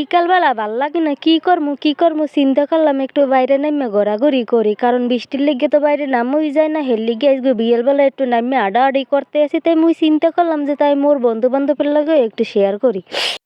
বিকালবেলা ভালো লাগে না, কি করব কি করব চিন্তা করলাম একটু বাইরে নামে ঘোরাঘুরি করি, কারণ বৃষ্টির লেগে তো বাইরে নামই যায় না, হের লিগে আজকে বিকেলবেলা একটু নামে আডাআডি করতে আসি, তাই মুই চিন্তা করলাম যে তাই মোর বন্ধু বান্ধবের লাগে একটু শেয়ার করি।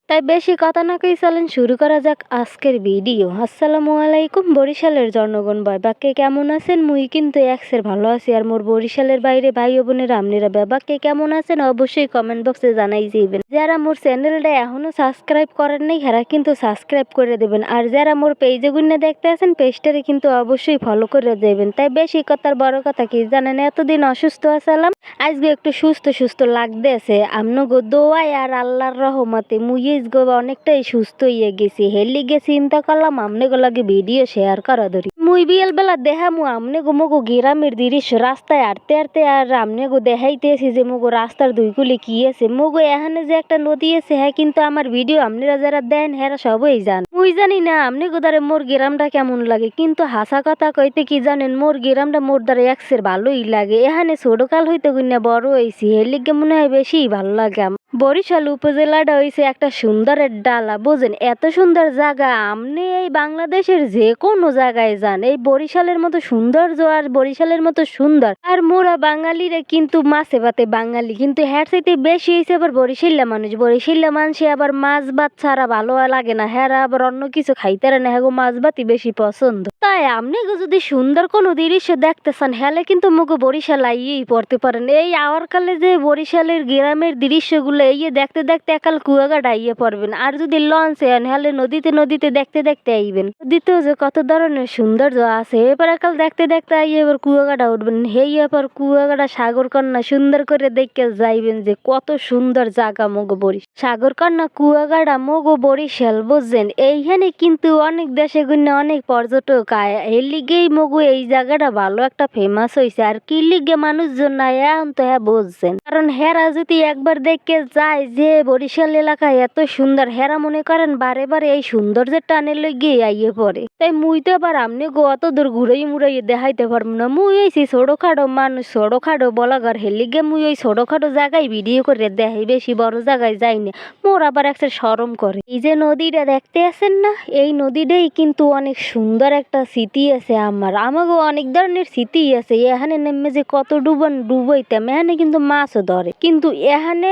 তাই বেশি কথা না কই চলেন শুরু করা যাক আজকের ভিডিও। আসসালামু আলাইকুম, বরিশালের জনগণ ভাই বাক্যে কেমন আছেন? মুই কিন্তু একসের ভালো আছি আর মোর বরিশালের বাইরে ভাই বোনের আমনিরা বাবাকে কেমন আছেন অবশ্যই কমেন্ট বক্সে জানাই যাইবেন যারা মোর চ্যানেলটা এখনও সাবস্ক্রাইব করেন নাই যারা কিন্তু সাবস্ক্রাইব করে দেবেন। আর যারা মোর পেজে গুন্নে দেখতে আছেন পেজটারে কিন্তু অবশ্যই ফলো করে দেবেন। তাই বেশি কথার বড় কথা কি জানেন, এতদিন অসুস্থ আছিলাম, আজকে একটু সুস্থ সুস্থ লাগতেছে। আমনগো দোয়াই আর আল্লাহর রহমতে মুই গো অনেকটাই সুস্থ হয়ে গেছি। হেলি গে চিন্তা করলাম আমনে লাগে ভিডিও শেয়ার করা ধরি। মুই বিয়েল বেলা দেখা মু আমনে গো মগো গ্রামের দৃশ্য, রাস্তায় হাঁটতে হাঁটতে আর আমনে গো দেখাইতেছি যে মগো রাস্তার দুই কুলে কি আছে। মগো এখানে যে একটা নদী আছে হ্যাঁ কিন্তু আমার ভিডিও আপনারা যারা দেন হ্যাঁ সবই জান। মুই জানি না আমনে গো দ্বারে মোর গ্রামটা কেমন লাগে, কিন্তু হাসা কথা কইতে কি জানেন, মোর গ্রামটা মোর দ্বারা একসের ভালোই লাগে। এখানে ছোটকাল হইতে গুন্না বড় হয়েছি এর লিগে মনে হয় বেশি ভালো লাগে। বরিশাল উপজেলাটা হইছে একটা সুন্দরের ডালা, বুঝেন? এত সুন্দর জায়গা, আপনি এই বাংলাদেশের যে কোনো জায়গায় যান, এই বরিশালের মতো সৌন্দর্য আর বরিশালের মতো সুন্দর। আর মোরা বাঙালিরা কিন্তু মাছে ভাতে বাঙালি, কিন্তু হ্যার চাইতে বেশি হয়েছে আবার বরিশাল্লা মানুষ। বরিশাল্লা মানুষে আবার মাছ ভাত ছাড়া ভালো লাগে না হ্যাঁ আবার অন্য কিছু খাইতে না হ্যাঁ মাছ ভাতই বেশি পছন্দ। তাই আপনি যদি সুন্দর কোনো দৃশ্য দেখতে চান, হ্যালে কিন্তু মুগো বরিশাল আইয়েই পড়তে পারেন। এই আওয়ার কালে যে বরিশালের গ্রামের দৃশ্যগুলো এই দেখতে দেখতে একাল কুয়াগাটা ইয়ে পড়বেন। আর যদি লঞ্চে হলে নদীতে নদীতে দেখতে দেখতে আইবেন। নদীতেও যে কত ধরনের সৌন্দর্য আছে এবার একাল দেখতে দেখতে আইয়ে এবার কুয়াগাটা উঠবেন। হেই এবার কুয়াগাটা সাগর কন্যা সুন্দর করে দেখে যাইবেন যে কত সুন্দর জায়গা মগো বরিশ সাগর কন্যা কুয়াগাড়া মগো বরিশাল, বুঝছেন? এইখানে কিন্তু অনেক দেশে গুণে অনেক পর্যটক আয়। এর লিগেই মগু এই জায়গাটা ভালো একটা ফেমাস হয়েছে আর কি লিগে মানুষজন না এখন তো হ্যাঁ বুঝছেন। কারণ হেরা যদি একবার দেখে যায় যে বরিশাল এলাকায় এত সুন্দর, হেরা মনে করেন বারে বারে এই সৌন্দর্যের টানে লগে আইয়ে পড়ে। তাই মুই তো আবার আমনে গো অত দূর ঘুরাই মুড়াইয়ে দেখাইতে পারব না। মুই হয়েছি ছোটখাটো মানুষ, ছোটখাটো বলাগার, হেলিগে মুই ওই ছোটখাটো জায়গায় ভিডিও করে দেখাই, বেশি বড় জায়গায় যাই না। মোর আবার একটা সরম করে। এই যে নদীটা দেখতে আছেন না? এই নদীটাই কিন্তু অনেক সুন্দর একটা স্মৃতি আছে আমার। আমাকেও অনেক ধরনের স্মৃতি আছে। এখানে নেমে যে কত ডুবান ডুবাইতাম, এখানে কিন্তু মাছও ধরে। কিন্তু এখানে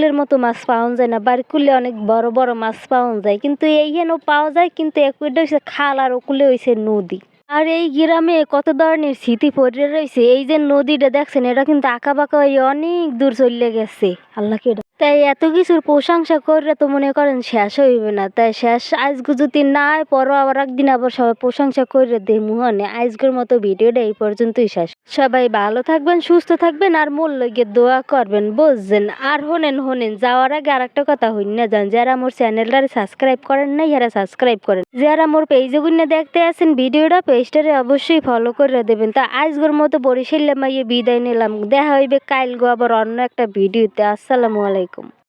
বাইরকুলের মতো মাছ পাওয়া যায় না। বারকুলে অনেক বড় বড় মাছ পাওয়া যায়। কিন্তু এইখানেও পাওয়া যায়, কিন্তু একটা হয়েছে খাল আর ওকুলে হয়েছে নদী। আর এই গ্রামে কত ধরনের স্মৃতি পড়ে রয়েছে, এই যে নদীটা দেখছেন, এটা কিন্তু আঁকা বাঁকা হয়ে অনেক দূর চলে গেছে। আল্লাহকে। তাই এত কিছুর প্রশংসা করলে তো মনে করেন শেষ হইবে না। তাই শেষ আজকে যদি নাই, পরও আবার একদিন আবার সবাই প্রশংসা করে দে মুহনে আজকের মতো ভিডিওটা এই পর্যন্তই শেষ। সবাই ভালো থাকবেন, সুস্থ থাকবেন আর মোর লগে দোয়া করবেন, বুঝছেন? আর হোনেন হোনেন, যাওয়ার আগে আর একটা কথা হইন না যান যারা মোর চ্যানেলটারে সাবস্ক্রাইব করেন নাই যারা সাবস্ক্রাইব করেন। যারা মোর পেজে গুনে দেখতে আছেন, ভিডিওটা পেজটারে অবশ্যই ফলো করে দেবেন। তা আজকের মতো বরিশাল্লা মাইয়ে বিদায় নিলাম। দেখা হইবে কাইল গো আবার অন্য একটা ভিডিওতে। আসসালামু আলাইকুম। கிடைக்கும்